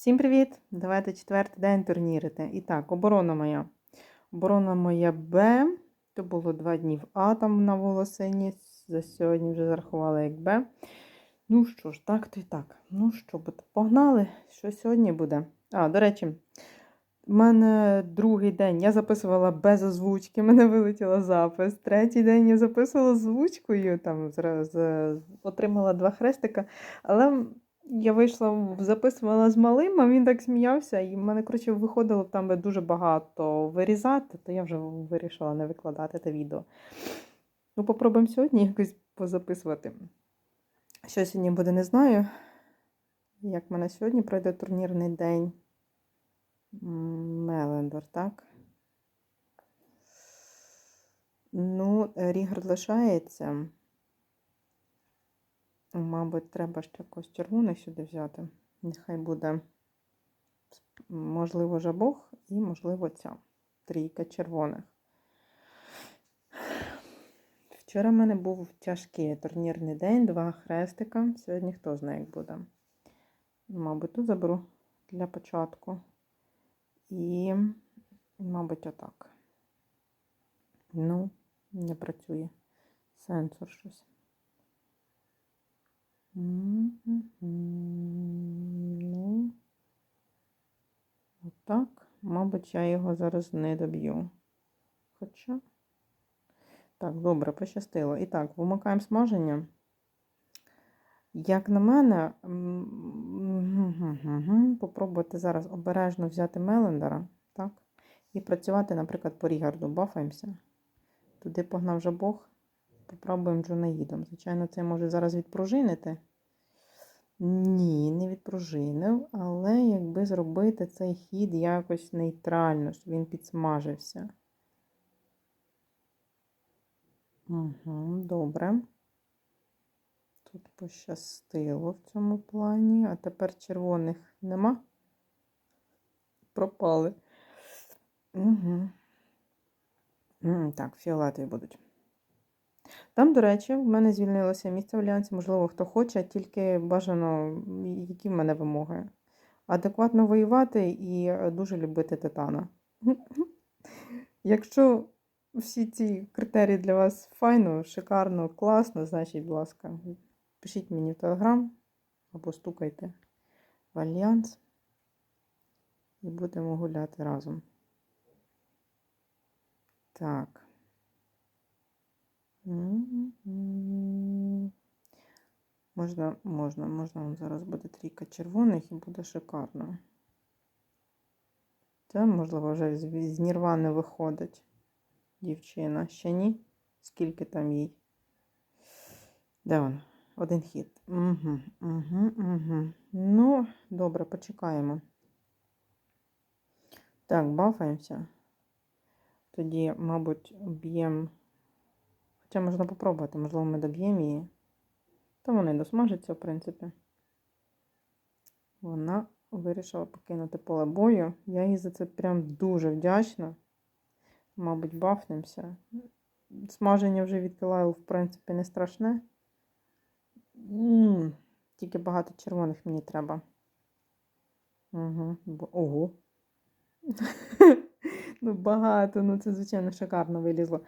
Всім привіт! Давайте четвертий день турнірити. І так, оборона моя. Оборона моя Б. То було два дні в А там на волосині. За сьогодні вже зарахувала як Б. Ну що ж, так то і так. Ну що, погнали. Що сьогодні буде? А, до речі, в мене другий день я записувала без озвучки, мене вилетіла запис. Третій день я записувала озвучкою, там з, з, отримала два хрестика. Але я вийшла, записувала з малим, а він так сміявся, і в мене, коротше, виходило там дуже багато вирізати, то я вже вирішила не викладати те відео. Ну, попробуємо сьогодні якось позаписувати. Що сьогодні буде, не знаю. Як в мене сьогодні пройде турнірний день. Мелендор, так? Ну, Рігар лишається. Мабуть, треба ще якось червоних сюди взяти. Нехай буде, можливо, жабог і, можливо, ця трійка червоних. Вчора в мене був тяжкий турнірний день, два хрестика. Сьогодні хто знає, як буде. Мабуть, тут заберу для початку. І, мабуть, отак. Ну, не працює. Сенсор щось. Ну, отак. Мабуть, я його зараз не доб'ю. Хоча. Так, добре, пощастило. І так, вимикаємо смаження. Як на мене, попробувати зараз обережно взяти Мелендера, так? І працювати, наприклад, по Рігарду. Бафаємося. Туди погнав Попробуємо Джонаїдом. Звичайно, це може зараз відпружинити. Ні, не відпружинив, але якби зробити цей хід якось нейтрально, щоб він підсмажився. Угу, Добре. Тут пощастило в цьому плані, а тепер червоних нема. Пропали. Угу. Так, фіолетові будуть. Там, до речі, в мене звільнилося місце в альянсі, можливо, хто хоче, тільки бажано, які в мене вимоги. Адекватно воювати і дуже любити титана. Якщо всі ці критерії для вас файно, шикарно, класно, значить, будь ласка, пишіть мені в телеграм або стукайте в альянс і будемо гуляти разом. Так. Можна, можна, можна, зараз буде трійка червоних і буде шикарно. Це, можливо, вже з Нірвани виходить дівчина. Ще ні? Скільки там їй? Де вона? Один хід. Угу, угу, угу. Ну, добре, почекаємо. Так, бафаємося. Тоді, мабуть, б'ємо. Хоча можна попробувати, можливо, ми доб'ємо її. Та вона й досмажиться, в принципі. Вона вирішила покинути поле бою. Я їй за це прям дуже вдячна. Мабуть, бафнемося. Смаження вже від Килайл, в принципі, не страшне. М -м, тільки багато червоних мені треба. Угу. Ого. ну, багато, ну це, звичайно, шикарно вилізло.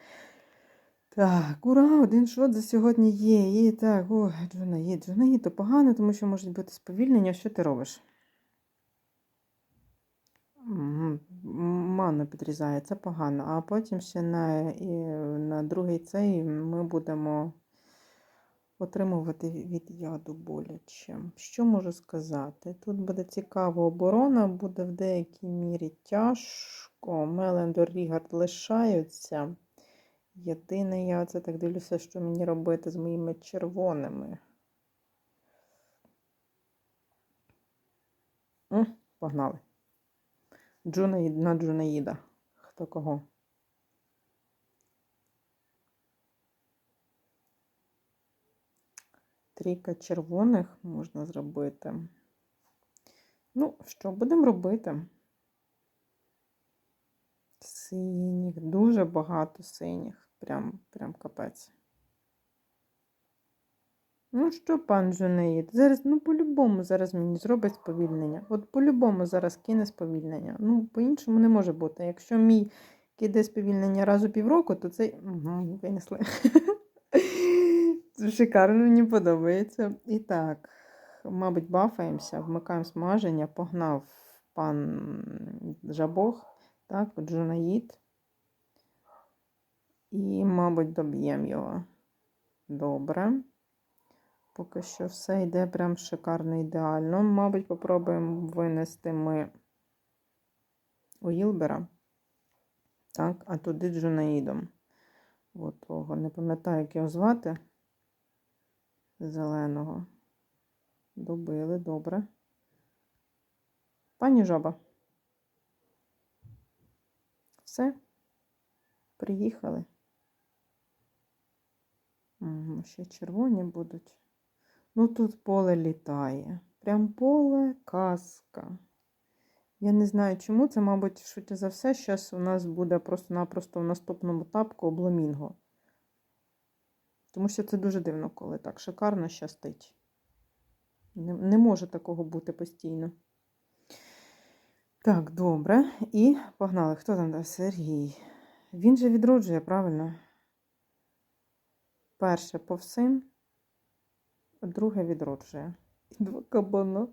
Так, ура, один шот за сьогодні є. І так, о, Джона є, то погано, тому що можуть бути сповільнення. Що ти робиш? Ману підрізає, це погано. А потім ще на на другий цей ми будемо отримувати від яду боляче. Що можу сказати? Тут буде цікава оборона, буде в деякій мірі тяжко. Мелендор Рігард лишаються. Єдине, я це так дивлюся, що мені робити з моїми червоними. М, Погнали. Джунаїд на Джунаїда. Хто кого? Трійка червоних можна зробити. Ну, що будемо робити? Синіх, дуже багато синіх. Прям, прям капець. Ну що, пан Жунеїд? Зараз, ну по-любому зараз мені зробить сповільнення. От по-любому зараз кине сповільнення. Ну, по-іншому не може бути. Якщо мій киде сповільнення раз у півроку, то цей. Угу, винесли. Це Шикарно, мені подобається. І так, мабуть, бафаємося, вмикаємо смаження, погнав пан Жабог, так, Джунаїд. І, мабуть, доб'ємо його. Добре. Поки що все йде прям шикарно ідеально. Мабуть, попробуємо винести ми Уілбера. Так, а туди Джунаїдом. От того. Не пам'ятаю, як його звати. Зеленого. Добили, добре. Пані жаба. Все. Приїхали. Угу, ще червоні будуть. Ну, тут поле літає. Прям поле казка. Я не знаю чому. Це, мабуть, швидше за все, зараз у нас буде просто-напросто в наступному тапку обломінго. Тому що це дуже дивно, коли так шикарно щастить. Не, не може такого бути постійно. Так, добре. І погнали. Хто там дав? Сергій. Він же відроджує, правильно? Перше повсин, друге відроджує. І два кабана.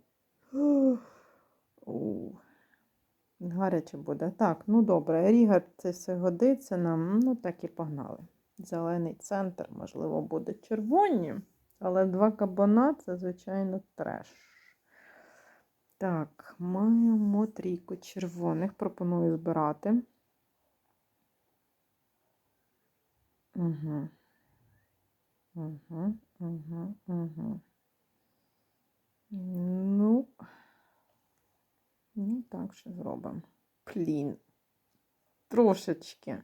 Гаряче буде. Так, ну добре, Рігар це все годиться нам. Ну, так і погнали. Зелений центр, можливо, буде червоні, але два кабана це, звичайно, треш. Так, маємо трійку червоних. Пропоную збирати. Угу. Угу, угу, угу. Ну, ну так що зробимо. Плін. Трошечки.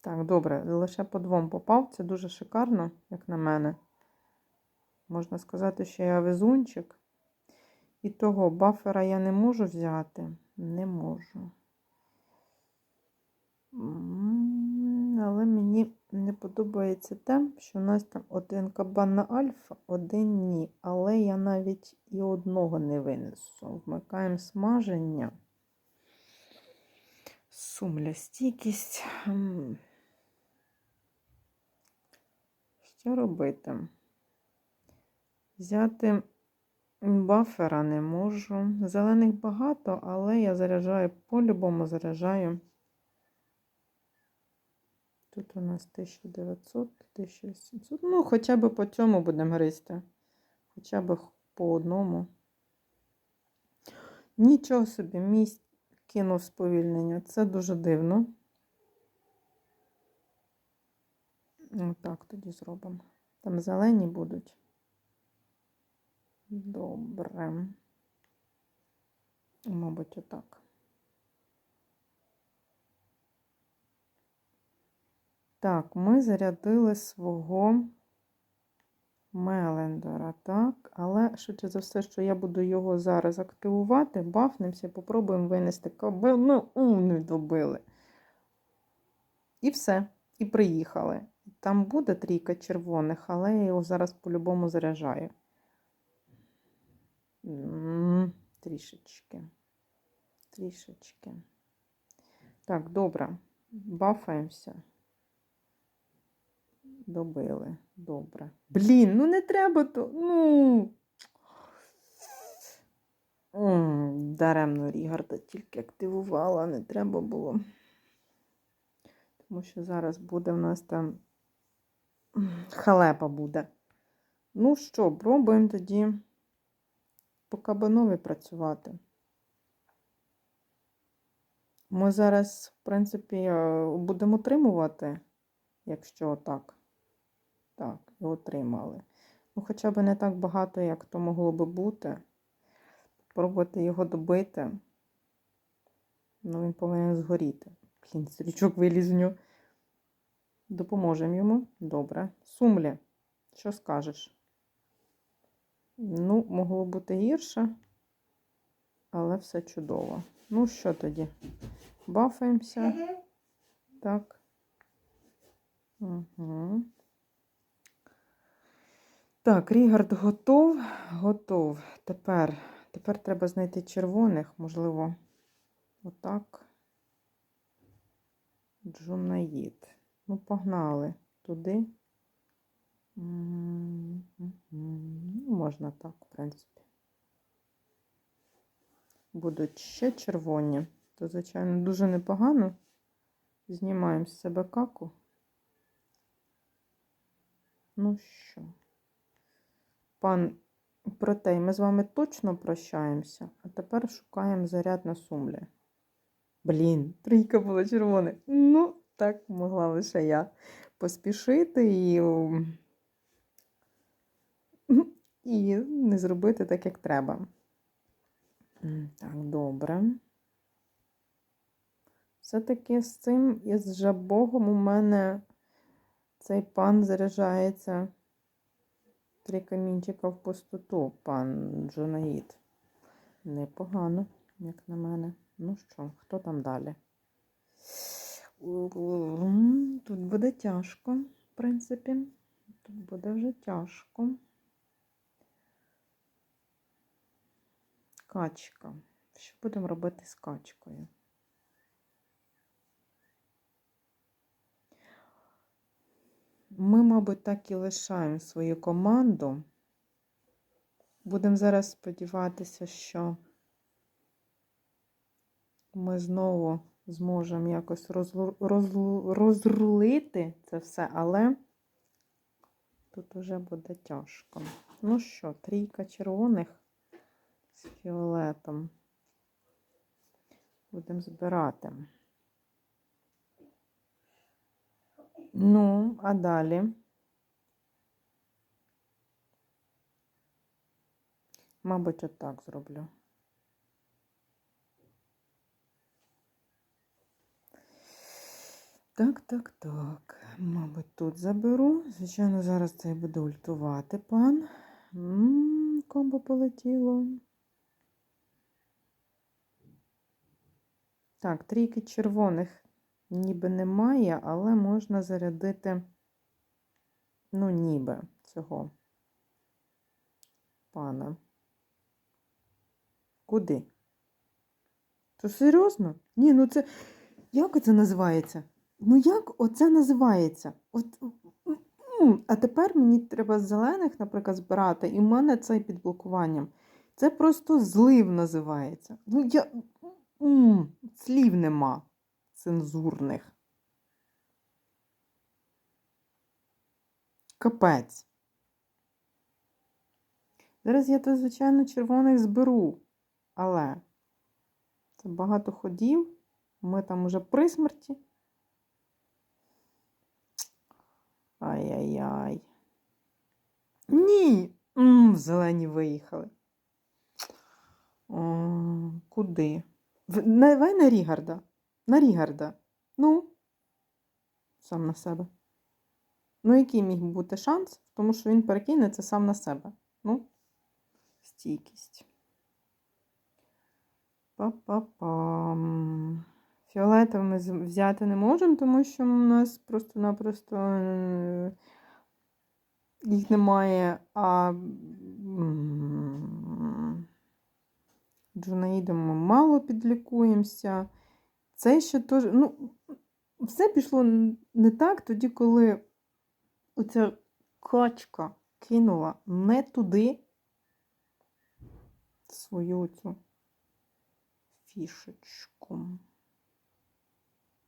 Так, добре, лише по двом попав. Це дуже шикарно, як на мене. Можна сказати, що я везунчик. І того бафера я не можу взяти. Не можу. Але мені не подобається те, що у нас там один кабан на альфа, один ні. Але я навіть і одного не винесу. Вмикаємо смаження. Сумля стійкість. Що робити? Взяти бафера не можу. Зелених багато, але я заряджаю, по-любому заряджаю. Тут у нас 1900, 1800. Ну, хоча б по цьому будемо гристи. Хоча б по одному. Нічого собі, мій кинув сповільнення. Це дуже дивно. Отак тоді зробимо. Там зелені будуть. Добре. Мабуть, отак. Так, ми зарядили свого Мелендора, так, але швидше за все, що я буду його зараз активувати, бафнемося, попробуємо винести кабел. Ну, у, не добили. І все. І приїхали. Там буде трійка червоних, але я його зараз по-любому заряджаю. Трішечки. Трішечки. Так, добре. Бафаємося. Добили. Добре. Блін, ну не треба то. Ну. М, Даремно Рігарда тільки активувала, не треба було. Тому що зараз буде в нас там халепа буде. Ну що, пробуємо тоді по кабанові працювати. Ми зараз, в принципі, е, будемо отримувати, якщо так. Так, і отримали. Ну, хоча б не так багато, як то могло би бути. Пробувати його добити. Ну, він повинен згоріти. Блін, стрічок виліз з. Допоможемо йому. Добре. Сумлі, що скажеш? Ну, могло бути гірше, але все чудово. Ну, що тоді? Бафаємося. Так. Угу. Так, Рігард готов. Готов. Тепер, тепер треба знайти червоних, можливо, отак. Джунаїд. Ну, погнали туди. Ну, можна так, в принципі. Будуть ще червоні. То, звичайно, дуже непогано. Знімаємо з себе каку. Ну що, пан Протей, ми з вами точно прощаємося, а тепер шукаємо заряд на сумлі. Блін, трійка була червона. Ну, так могла лише я поспішити і, і не зробити так, як треба. Так, добре. Все-таки з цим із жабогом у мене цей пан заряджається три камінчика в пустоту, пан Джонаїд. Непогано, як на мене. Ну що, хто там далі? Тут буде тяжко, в принципі. Тут буде вже тяжко. Качка. Що будемо робити з качкою? Ми, мабуть, так і лишаємо свою команду. Будемо зараз сподіватися, що ми знову зможемо якось розлу- розлу- розрулити це все, але тут уже буде тяжко. Ну що, трійка червоних з фіолетом. Будемо збирати. Ну, а далі? Мабуть, отак зроблю. Так, так, так. Мабуть, тут заберу. Звичайно, зараз це буде ультувати пан. М, Комбо полетіло. Так, трійки червоних ніби немає, але можна зарядити, ну, ніби цього пана. Куди? То серйозно? Ні, ну це. Як це називається? Ну, як оце називається? От, а тепер мені треба зелених, наприклад, збирати, і в мене це під блокуванням. Це просто злив називається. Ну, я... м, Слів нема цензурних. Капець. Зараз я то, звичайно, червоних зберу, але це багато ходів. Ми там уже при смерті. Ай-яй-яй. Ні! М, зелені виїхали. О, куди? Давай на Рігарда. На Рігарда. Ну, сам на себе. Ну, який міг бути шанс? Тому що він перекинеться сам на себе. Ну, стійкість. Па-па-пам. Фіолетовий ми взяти не можемо, тому що у нас просто-напросто е, їх немає. А Джунаїдом ми мало підлікуємося. Це ще теж. Ну, все пішло не так тоді, коли оця качка кинула не туди свою цю фішечку.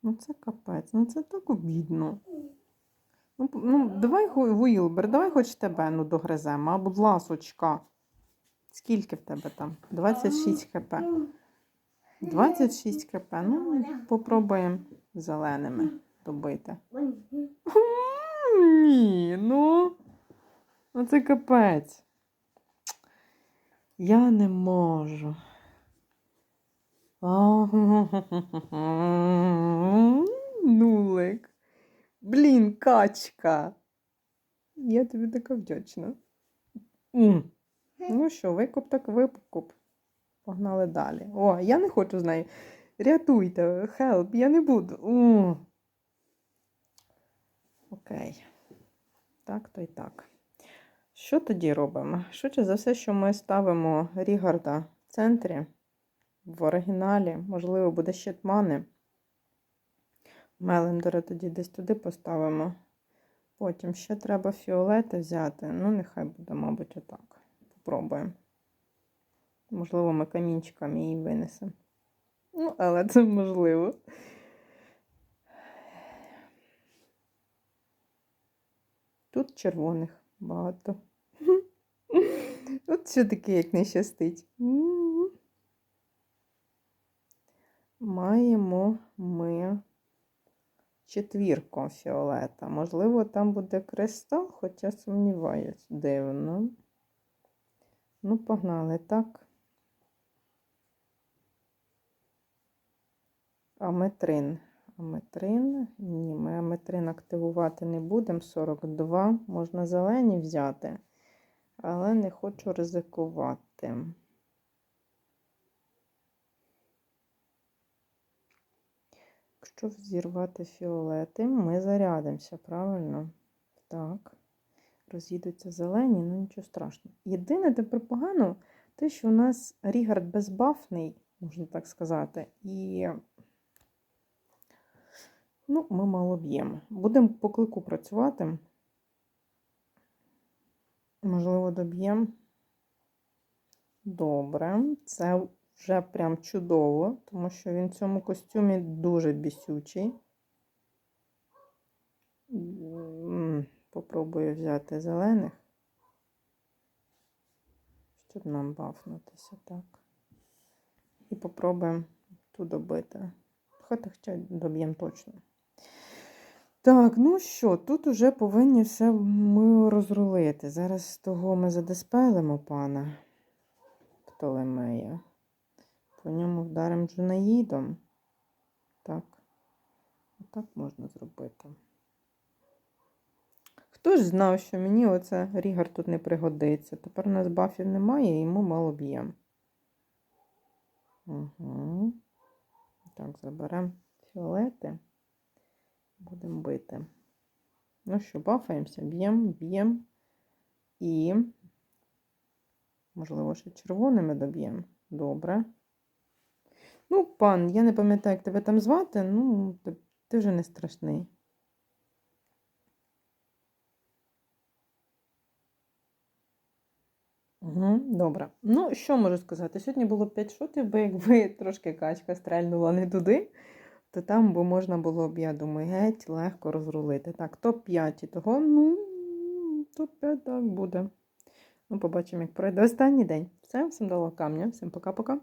Ну, це капець, ну це так обідно. Ну, ну давай, Вілбер, давай хоч тебе ну, догриземо, а будь ласочка. Скільки в тебе там? 26 хп. 26 хп. Ну, попробуємо зеленими добити. Ні, ну. Ну це капець. Я не можу. Нулик. Блін, качка. Я тобі така вдячна. Ну що, викуп так викуп. Погнали далі. О, я не хочу з нею. Рятуйте, хелп, я не буду. О. Окей. Так, то й так. Що тоді робимо? Швидше за все, що ми ставимо Рігарда в центрі, в оригіналі, можливо, буде щитмани. Мелендера тоді десь туди поставимо. Потім ще треба фіолети взяти. Ну, нехай буде, мабуть, отак. Попробуємо. Можливо, ми камінчиками її винесемо. Ну, але це можливо. Тут червоних багато. От що таке, як не щастить. Маємо ми четвірку фіолета. Можливо, там буде кристал, хоча сумніваюсь, дивно. Ну, погнали, так. Аметрин. Аметрин. Ні, ми аметрин активувати не будемо. 42. Можна зелені взяти, але не хочу ризикувати. Якщо взірвати фіолети, ми зарядимося, правильно? Так. Роз'їдуться зелені, ну нічого страшного. Єдине тепер погано, те, що у нас Рігард безбафний, можна так сказати, і ну, ми мало б'ємо. Будемо по клику працювати. Можливо, доб'ємо. Добре, це вже прям чудово, тому що він в цьому костюмі дуже бісючий. Попробую взяти зелених, щоб нам бафнутися, так. І попробуємо ту добити. Хоча доб'ємо точно. Так, ну що, тут уже повинні все ми розрулити. Зараз того ми задиспелимо пана Птолемея. По ньому вдаримо Джунаїдом. Так. Отак можна зробити. Хто ж знав, що мені оце Рігар тут не пригодиться. Тепер у нас бафів немає, і йому мало б'ємо. Угу. Так, заберемо фіолети. Будемо бити. Ну що, бафаємося, б'ємо, б'ємо. І, можливо, ще червоними доб'ємо. Добре. Ну, пан, я не пам'ятаю, як тебе там звати, ну, ти, ти вже не страшний. Угу, добре. Ну, що можу сказати? Сьогодні було 5 шотів, бо якби трошки качка стрельнула не туди, то там би можна було б, я думаю, геть легко розрулити. Так, топ-5 і того, ну, топ-5 так буде. Ну, побачимо, як пройде останній день. Все, всім дала камня, всім пока-пока.